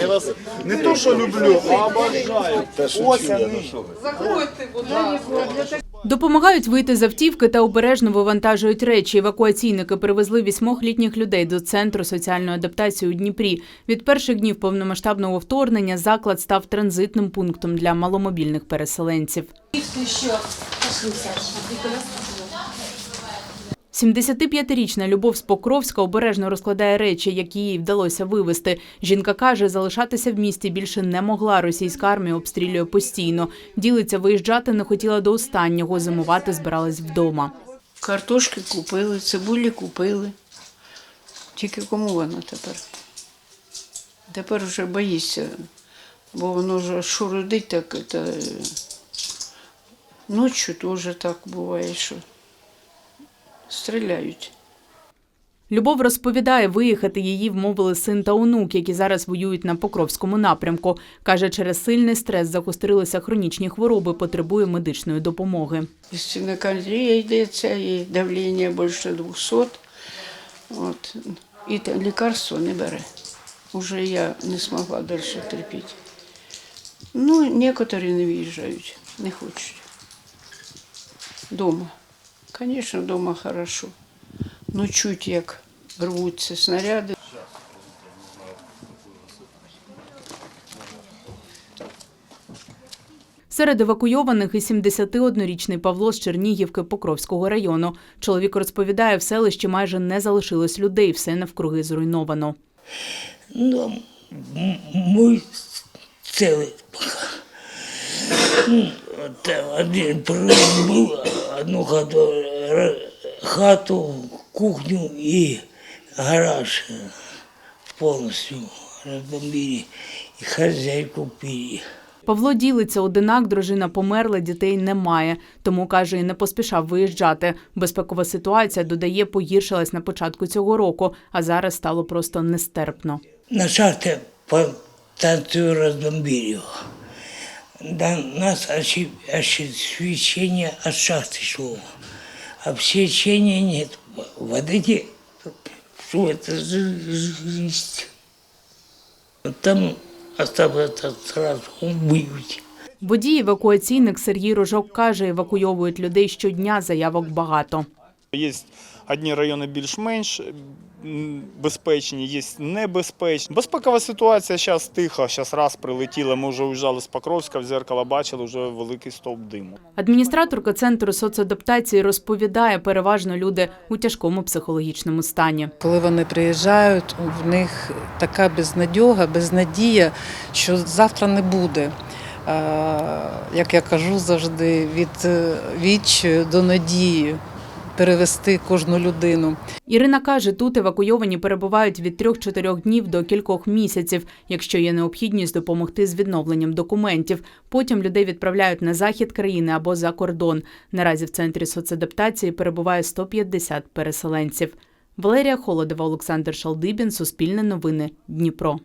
Я вас не то, що люблю, а обожаю. Ось вони. Заходьте, будь ласка. Допомагають вийти з автівки та обережно вивантажують речі. Евакуаційники привезли вісьмох літніх людей до центру соціальної адаптації у Дніпрі. Від перших днів повномасштабного вторгнення заклад став транзитним пунктом для маломобільних переселенців. 75-річна Любов з Покровська обережно розкладає речі, які їй вдалося вивезти. Жінка каже, залишатися в місті більше не могла. Російська армія обстрілює постійно. Ділиться, виїжджати не хотіла до останнього. Зимувати збиралась вдома. Картошки купили, цибулі купили. Тільки кому воно тепер? Тепер вже боїшся, бо воно вже що родить, так це... ночі теж так буває, що стріляють. Любов розповідає, виїхати її вмовили син та онук, які зараз воюють на Покровському напрямку. Каже, через сильний стрес загострилися хронічні хвороби, потребує медичної допомоги. Стінокандрія йдеться, і давлення більше 200. От. І лікарство не бере. Уже я не змогла далі терпіти. Ну, некоторі не виїжджають, не хочуть. Дома. Звісно, дома хорошо. Ну, чуть як рвуться снаряди. Серед евакуйованих і 71-річний Павло з Чернігівки Покровського району. Чоловік розповідає, в селищі майже не залишилось людей, все навкруги зруйновано. Ну, м- мы целый пока. Ну, Там один прорыв был, одну хату, р- хату, кухню и гараж полностью разбомбили. И хозяйку пили. Павло ділиться, одинак дружина померла, дітей немає. Тому, каже, і не поспішав виїжджати. Безпекова ситуація, додає, погіршилась на початку цього року, а зараз стало просто нестерпно. На шахте по станцию разбомбили его. Да, нас очи- освещение от шахты шло. Освещения нет. Вот эти, Что это жизнь? Вот Там осталось сразу убьют. Водій евакуаційник Сергій Рожок каже, евакуйовують людей щодня, заявок багато. Є одні райони більш-менш безпечні, є небезпечні. Безпекова ситуація зараз тиха. Зараз раз прилетіла. Ми вже уїжджали з Покровська, в зеркало бачили вже великий стовп диму. Адміністраторка центру соцадаптації розповідає, переважно люди у тяжкому психологічному стані. Коли вони приїжджають, в них така безнадьога, безнадія, що завтра не буде. Як я кажу завжди, від е, відчаю до надії перевести кожну людину. Ірина каже, тут евакуйовані перебувають від 3-4 днів до кількох місяців, якщо є необхідність допомогти з відновленням документів. Потім людей відправляють на захід країни або за кордон. Наразі в центрі соцадаптації перебуває 150 переселенців. Валерія Холодова, Олександр Шалдибін, Суспільне новини, Дніпро.